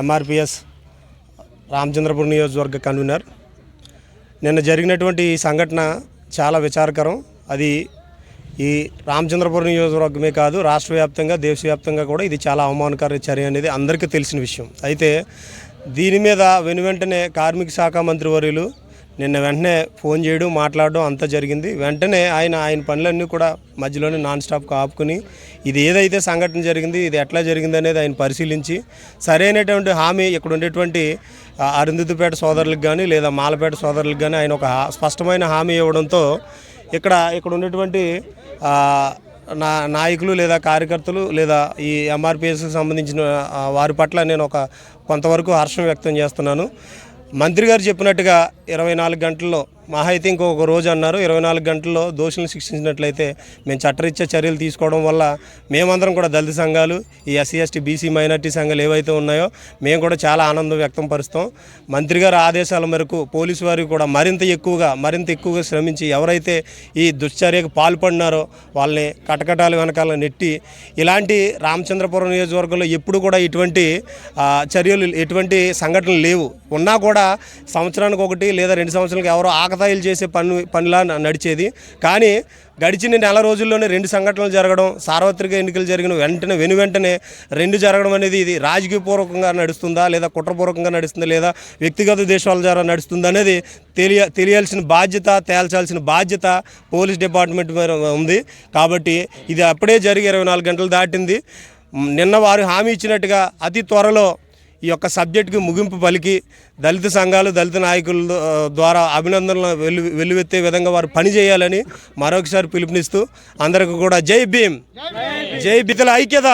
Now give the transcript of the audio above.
ఎంఆర్పిఎస్ రామచంద్రపురం నియోజకవర్గ కన్వీనర్. నిన్న జరిగినటువంటి ఈ సంఘటన చాలా విచారకరం. అది ఈ రామచంద్రపురం నియోజకవర్గమే కాదు రాష్ట్ర వ్యాప్తంగా దేశవ్యాప్తంగా కూడా ఇది చాలా అవమానకర చర్య అనేది అందరికీ తెలిసిన విషయం. అయితే దీని మీద వెను వెంటనే కార్మిక శాఖ మంత్రివర్యులు నిన్న వెంటనే ఫోన్ చేయడం మాట్లాడడం అంతా జరిగింది. వెంటనే ఆయన ఆయన పనులన్నీ కూడా మధ్యలోనే నాన్ స్టాప్గా ఆపుకుని ఇది ఏదైతే సంఘటన జరిగింది ఇది ఎట్లా జరిగింది అనేది ఆయన పరిశీలించి సరైనటువంటి హామీ ఇక్కడ ఉండేటువంటి ఆ, అరుంధతిపేట సోదరులకు కానీ లేదా మాలపేట సోదరులకు కానీ ఆయన ఒక స్పష్టమైన హామీ ఇవ్వడంతో ఇక్కడ ఇక్కడ ఉండేటువంటి నా నాయకులు లేదా కార్యకర్తలు లేదా ఈ ఎంఆర్పిఎస్కి సంబంధించిన వారి పట్ల నేను ఒక కొంతవరకు హర్షం వ్యక్తం చేస్తున్నాను. మంత్రి గారు చెప్పినట్టుగా ఇరవై నాలుగు గంటల్లో మహా అయితే ఇంకొక రోజు అన్నారు ఇరవై నాలుగు గంటల్లో దోషులను శిక్షించినట్లయితే మేము చట్టరీత్యా చర్యలు తీసుకోవడం వల్ల మేమందరం కూడా దళిత సంఘాలు ఈ ఎస్సీ ఎస్టీ బీసీ మైనార్టీ సంఘాలు ఏవైతే ఉన్నాయో మేము కూడా చాలా ఆనందం వ్యక్తం పరుస్తాం. మంత్రి గారి ఆదేశాల మేరకు పోలీసు వారికి కూడా మరింత ఎక్కువగా మరింత ఎక్కువగా శ్రమించి ఎవరైతే ఈ దుశ్చర్యకు పాల్పడినారో వాళ్ళని కటకటాలు వెనకాల నెట్టి ఇలాంటి రామచంద్రపురం నియోజకవర్గంలో ఎప్పుడు కూడా ఇటువంటి చర్యలు ఎటువంటి సంఘటనలు లేవు. ఉన్నా కూడా సంవత్సరానికి ఒకటి లేదా రెండు సంవత్సరాలకు ఎవరో ఆకతాయిలు చేసే పని పనిలా నడిచేది. కానీ గడిచిన నెల రోజుల్లోనే రెండు సంఘటనలు జరగడం సార్వత్రిక ఎన్నికలు జరిగిన వెంటనే వెను వెంటనే రెండు జరగడం అనేది ఇది రాజకీయపూర్వకంగా నడుస్తుందా లేదా కుట్రపూర్వకంగా నడుస్తుందా లేదా వ్యక్తిగత దేశాల ద్వారా నడుస్తుందా అనేది తెలియ తెలియాల్సిన బాధ్యత తేల్చాల్సిన బాధ్యత పోలీస్ డిపార్ట్మెంట్ మీద ఉంది. కాబట్టి ఇది అప్పుడే జరిగి ఇరవై నాలుగు గంటలు దాటింది. నిన్న వారు హామీ ఇచ్చినట్టుగా అతి త్వరలో ఈ యొక్క సబ్జెక్టుకి ముగింపు పలికి దళిత సంఘాలు దళిత నాయకుల ద్వారా అభినందనలు వెల్లు వెల్లువెత్తే విధంగా వారు పనిచేయాలని మరొకసారి పిలుపునిస్తూ అందరికీ కూడా జై భీమ్ జై బితల ఐక్యత